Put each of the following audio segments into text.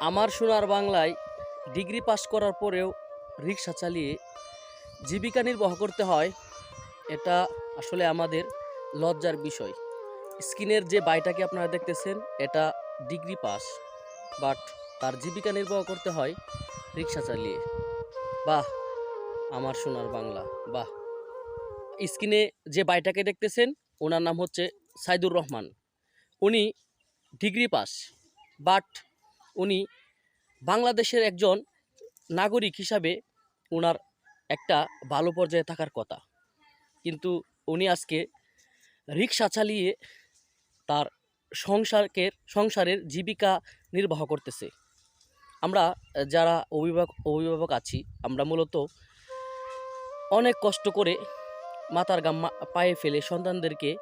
আমার সোনার বাংলায় ডিগ্রি পাস করার পরেও রিক্সা চালিয়ে জীবিকা নির্বাহ করতে হয়, এটা আসলে আমাদের লজ্জার বিষয়। স্কিনের যে বাইটাকে আপনারা দেখতেছেন, এটা ডিগ্রি পাস বাট তার জীবিকা নির্বাহ করতে হয় রিক্সা চালিয়ে। বাহ, আমার সোনার বাংলা, বাহ। স্ক্রিনে যে বাইটাকে দেখতেছেন, ওনার নাম হচ্ছে সাইদুর রহমান। উনি ডিগ্রি পাস বাট উনি বাংলাদেশের একজন নাগরিক হিসাবে ওনার একটা ভালো পর্যায়ে থাকার কথা। কিন্তু উনি আজকে রিক্সা চালিয়ে তার সংসারকে, সংসারের জীবিকা নির্বাহ করতেছে। আমরা যারা অভিভাবক অভিভাবক আছি, আমরা মূলত অনেক কষ্ট করে মাথার গাম, পায়ে ফেলে সন্তানদেরকে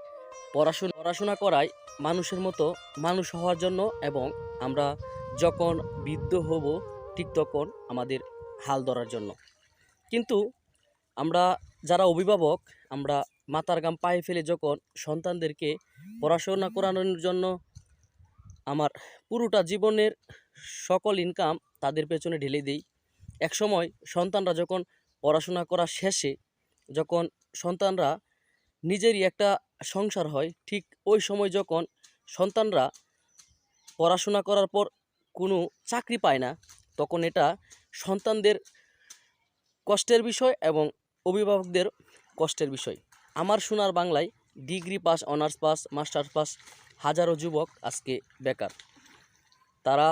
পড়াশোনা পড়াশোনা করায় মানুষের মতো মানুষ হওয়ার জন্য এবং আমরা যখন বৃদ্ধ হব, ঠিক তখন আমাদের হাল ধরার জন্য। কিন্তু আমরা যারা অভিভাবক, আমরা মাতার গাম পায়ে ফেলে যখন সন্তানদেরকে পড়াশোনা করানোর জন্য আমার পুরোটা জীবনের সকল ইনকাম তাদের পেছনে ঢেলে দিই, একসময় সন্তানরা যখন পড়াশোনা করা শেষে যখন সন্তানরা নিজেরই একটা সংসার হয়, ঠিক ওই সময় যখন সন্তানরা পড়াশোনা করার পর কোনো চাকরি পায় না, তখন এটা সন্তানদের কষ্টের বিষয় এবং অভিভাবকদের কষ্টের বিষয়। আমার সোনার বাংলায় degree pass, honours pass, masters pass হাজারো যুবক আজকে বেকার। তারা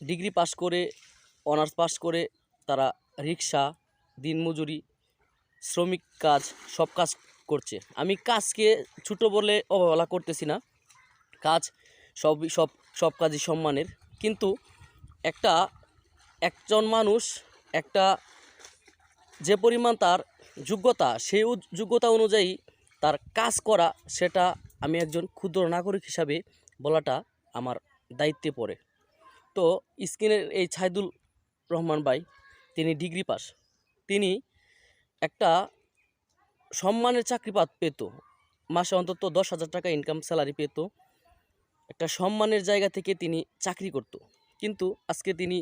ডিগ্রি পাস করে, অনার্স পাস করে, তারা রিক্সা, দিনমজুরি, শ্রমিক কাজ, সব কাজ করছে। আমি কাজকে ছোটো বলে অবহেলা করতেছি না। কাজ সব সব সব কাজই সম্মানের। কিন্তু একটা, একজন মানুষ, একটা যে পরিমাণ তার যোগ্যতা, সেই যোগ্যতা অনুযায়ী তার কাজ করা, সেটা আমি একজন ক্ষুদ্র নাগরিক হিসাবে বলাটা আমার দায়িত্বে পড়ে। তো স্ক্রিনের এই ছাইদুল রহমান ভাই, তিনি ডিগ্রি পাস। তিনি একটা সম্মানের চাকরি পাত পেত। মাসে অন্তত দশ হাজার টাকা ইনকাম স্যালারি পেত। একটা সম্মানের জায়গা থেকে তিনি চাকরি করত। কিন্তু আজকে তিনি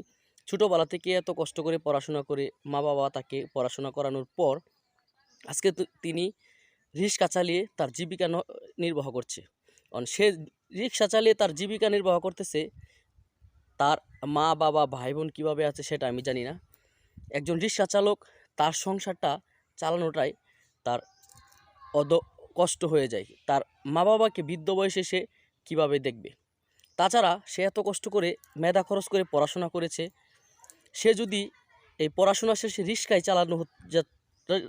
ছোটোবেলা থেকে এত কষ্ট করে পড়াশোনা করে মা বাবা তাকে পড়াশোনা করানোর পর আজকে তিনি রিক্সা চালিয়ে তার জীবিকা নির্বাহ করছে। কারণ সে রিক্সা চালিয়ে তার জীবিকা নির্বাহ করতেছে, তার মা বাবা ভাই বোন কীভাবে আছে সেটা আমি জানি না। একজন রিক্সা চালক তার সংসারটা চালানোটাই তার অদ, কষ্ট হয়ে যায়। তার মা বাবাকে বৃদ্ধ বয়সে সে কীভাবে দেখবে? তাছাড়া সে এত কষ্ট করে মেধা খরচ করে পড়াশোনা করেছে, সে যদি এই পড়াশোনা শেষে রিক্সায় চালানো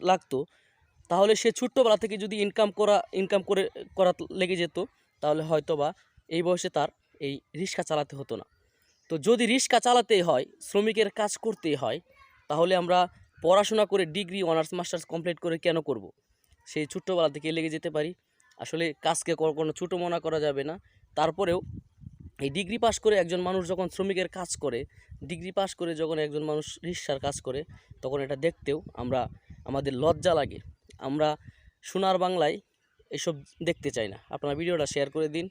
লাগতো, তাহলে সে ছোট্টবেলা থেকে যদি ইনকাম করা ইনকাম করে, করা লেগে যেত, তাহলে হয়তো বা এই বয়সে তার এই রিক্সা চালাতে হতো না। তো যদি রিক্সা চালাতেই হয়, শ্রমিকের কাজ করতেই হয়, তাহলে আমরা পড়াশোনা করে ডিগ্রি অনার্স মাস্টার্স কমপ্লিট করে কেন করব। সেই ছোট্টবেলা থেকে লেগে যেতে পারি। আসলে কাজকে কোনো- ছোটো মনা করা যাবে না। তারপরেও এই ডিগ্রি পাস করে একজন মানুষ যখন শ্রমিকের কাজ করে, ডিগ্রি পাস করে যখন একজন মানুষ রিক্সার কাজ করে, তখন এটা দেখতেও আমরা, আমাদের লজ্জা লাগে। আমরা সোনার বাংলায় এসব দেখতে চাই না। আপনারা ভিডিওটা শেয়ার করে দিন।